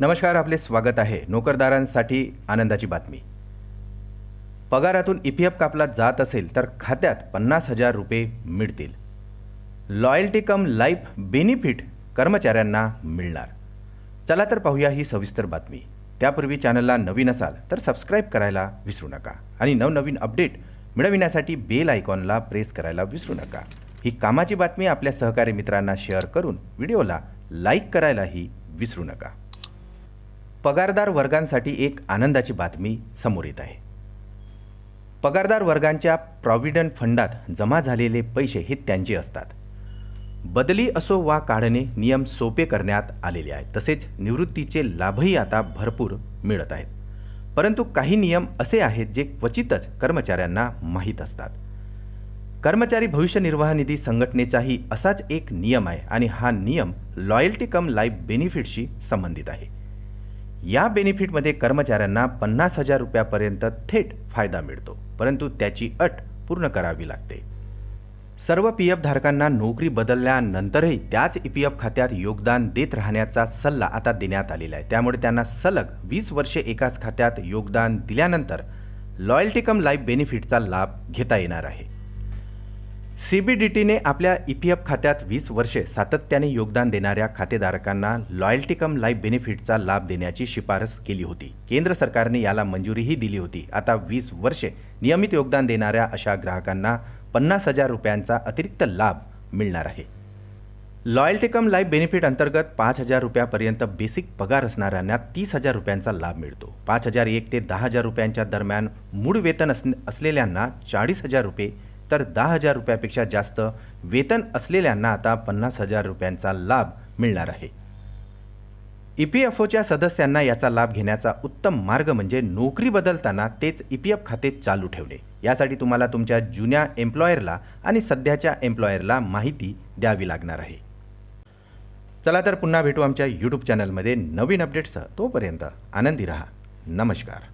नमस्कार आपले स्वागत आहे नोकरदारांसाठी आनंदाची बातमी. पगारातून ई पी एफ कापला जात असेल तर खात्यात पन्नास हजार रुपये मिळतील. लॉयल्टी कम लाईफ बेनिफिट कर्मचाऱ्यांना मिळणार. चला तर पाहूया ही सविस्तर बातमी. त्यापूर्वी चॅनलला नवीन असाल तर सबस्क्राईब करायला विसरू नका आणि नवनवीन अपडेट मिळविण्यासाठी बेल आयकॉनला प्रेस करायला विसरू नका. ही कामाची बातमी आपल्या सहकारी मित्रांना शेअर करून व्हिडिओला लाईक करायलाही विसरू नका. पगारदार वर्गांसाठी एक आनंदाची बातमी समोर येत आहे. पगारदार वर्गांच्या प्रॉव्हिडंट फंडात जमा झालेले पैसे हे त्यांचे असतात. बदली असो वा काढणे नियम सोपे करण्यात आलेले आहेत. तसेच निवृत्तीचे लाभही आता भरपूर मिळत आहेत. परंतु काही नियम असे आहेत जे क्वचितच कर्मचाऱ्यांना माहीत असतात. कर्मचारी भविष्य निर्वाह निधी संघटनेचाही असाच एक नियम आहे आणि हा नियम लॉयल्टी कम लाईफ बेनिफिटशी संबंधित आहे. या बेनिफिटमध्ये कर्मचाऱ्यांना पन्नास हजार रुपयापर्यंत थेट फायदा मिळतो परंतु त्याची अट पूर्ण करावी लागते. सर्व पी एफ धारकांना नोकरी बदलल्यानंतरही त्याच ई पी एफ खात्यात योगदान देत राहण्याचा सल्ला आता देण्यात आलेला आहे. त्यामुळे त्यांना सलग वीस वर्षे एकाच खात्यात योगदान दिल्यानंतर लॉयल्टी कम लाईफ बेनिफिटचा लाभ घेता येणार आहे. सी बी डी टीने आपल्या ई पी एफ खात्यात वीस वर्षे सातत्याने योगदान देणाऱ्या खातेधारकांना लॉयल्टी कम लाईफ बेनिफिटचा लाभ देण्याची शिफारस केली होती. केंद्र सरकारने याला मंजुरीही दिली होती. आता वीस वर्षे नियमित योगदान देणाऱ्या अशा ग्राहकांना पन्नास हजार रुपयांचा अतिरिक्त लाभ मिळणार आहे. लॉयल्टी कम लाईफ बेनिफिट अंतर्गत पाच हजार रुपयापर्यंत बेसिक पगार असणाऱ्यांना तीस हजार रुपयांचा लाभ मिळतो. पाच हजार एक ते दहा हजार रुपयांच्या दरम्यान मूळ वेतन असलेल्यांना चाळीस हजार रुपये तर दहा हजार रुपयापेक्षा जास्त वेतन असलेल्यांना आता पन्नास हजार रुपयांचा लाभ मिळणार आहे. ई पी एफ ओच्या सदस्यांना याचा लाभ घेण्याचा उत्तम मार्ग म्हणजे नोकरी बदलताना तेच ई पी एफ खाते चालू ठेवणे. यासाठी तुम्हाला तुमच्या जुन्या एम्प्लॉयरला आणि सध्याच्या एम्प्लॉयरला माहिती द्यावी लागणार आहे. चला तर पुन्हा भेटू आमच्या यूट्यूब चॅनलमध्ये नवीन अपडेट्ससह तोपर्यंत आनंदी रहा. नमस्कार.